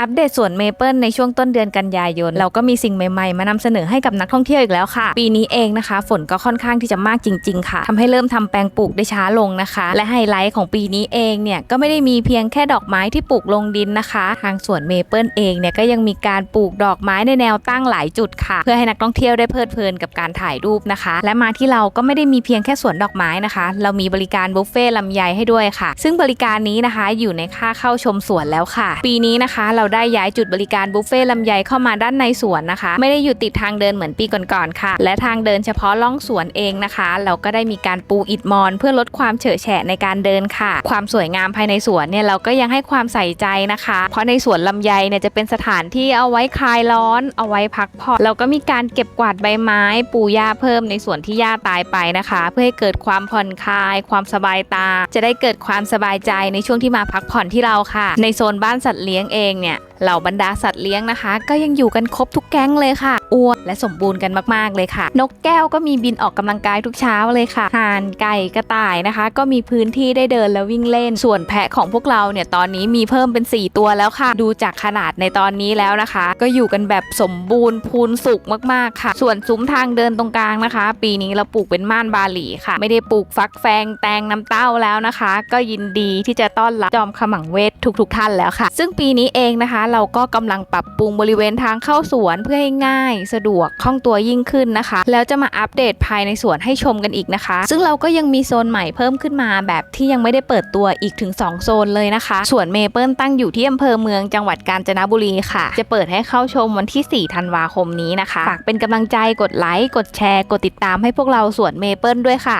อัปเดตสวนเมเปิลในช่วงต้นเดือนกันยายน เราก็มีสิ่งใหม่ๆ มานำเสนอให้กับนักท่องเที่ยวอีกแล้วค่ะ ปีนี้เองนะคะ ฝนก็ค่อนข้างที่จะมากจริง ๆ ค่ะทำให้เริ่มทำแปลงปลูกได้ช้าลงนะคะ และไฮไลท์ของปีนี้เองเนี่ยก็ไม่ได้มีเพียงแค่ดอกไม้ที่ปลูกลงดินนะคะ ทางสวนเมเปิลเองเนี่ยก็ยังมีการปลูกดอกไม้ในแนวตั้งหลายจุดค่ะ เพื่อให้นักท่องเที่ยวได้เพลิดเพลินกับการถ่ายรูปนะคะ และมาที่เราก็ไม่ได้มีเพียงแค่สวนดอกไม้นะคะ เรามีบริการบุฟเฟ่ลำไยให้ด้วยค่ะ ซึ่งบริการนี้นะคะอยู่ในค่าเข้าชมสวนแล้วค่ะ ปีนี้นะคะเราได้ย้ายจุดบริการบุฟเฟ่ลำไยเข้ามาด้านในสวนนะคะ ไม่ได้อยู่ติดทางเดินเหมือนปีก่อนๆค่ะ และทางเดินเฉพาะล่องสวนเองนะคะ เราก็ได้มีการปูอิฐมอน เพื่อลดความเฉอะแฉะในการเดินค่ะ ความสวยงามภายในสวนเนี่ยเราก็ยังให้ความใส่ใจนะคะ เพราะในสวนลำไยเนี่ยจะเป็นสถานที่เอาไว้คลายร้อน เอาไว้พักผ่อนเราก็มีการเก็บกวาดใบไม้ ปูหญ้าเพิ่มในส่วนที่หญ้าตายไปนะคะ เพื่อให้เกิดความผ่อนคลาย ความสบายตา จะได้เกิดความสบายใจในช่วงที่มาพักผ่อนที่เราค่ะ ในโซนบ้านสัตว์เลี้ยงเองเนี่ยเหล่าบรรดาสัตว์เลี้ยงนะคะ ก็ยังอยู่กันครบทุกแก๊งเลยค่ะ อ้วนและสมบูรณ์กันมากๆเลยค่ะ นกแก้วก็มีบินออกกำลังกายทุกเช้าเลยค่ะห่านไก่กระต่ายนะคะ ก็มีพื้นที่ได้เดินแล้ววิ่งเล่น ส่วนแพะของพวกเราเนี่ยตอนนี้มีเพิ่มเป็น 4 ตัวแล้วค่ะ ดูจากขนาดในตอนนี้แล้วนะคะ ก็อยู่กันแบบสมบูรณ์พูนสุกมากๆค่ะ ส่วนซุ้มทางเดินตรงกลางนะคะ ปีนี้เราปลูกเป็นม่านบาหลีค่ะ ไม่ได้ปลูกฟักแฟงแตงน้ำเต้าแล้วนะคะ ก็ยินดีที่จะต้อนรับจอมขมังเวททุกๆท่านแล้วค่ะ ซึ่งปีนี้เองนะคะ เราก็กำลังปรับปรุงบริเวณทางเข้าสวนเพื่อให้ง่ายสะดวกคล่องตัวยิ่งขึ้นนะคะ แล้วจะมาอัปเดตภายในสวนให้ชมกันอีกนะคะ ซึ่งเราก็ยังมีโซนใหม่เพิ่มขึ้นมา แบบที่ยังไม่ได้เปิดตัวอีกถึง 2 โซนเลยนะคะสวนเมเปิลตั้งอยู่ที่อำเภอเมืองจังหวัดกาญจนบุรีค่ะ จะเปิดให้เข้าชมวันที่ 4 ธันวาคมนี้นะคะฝากเป็นกำลังใจกดไลค์กดแชร์ กดติดตามให้พวกเราสวนเมเปิลด้วยค่ะ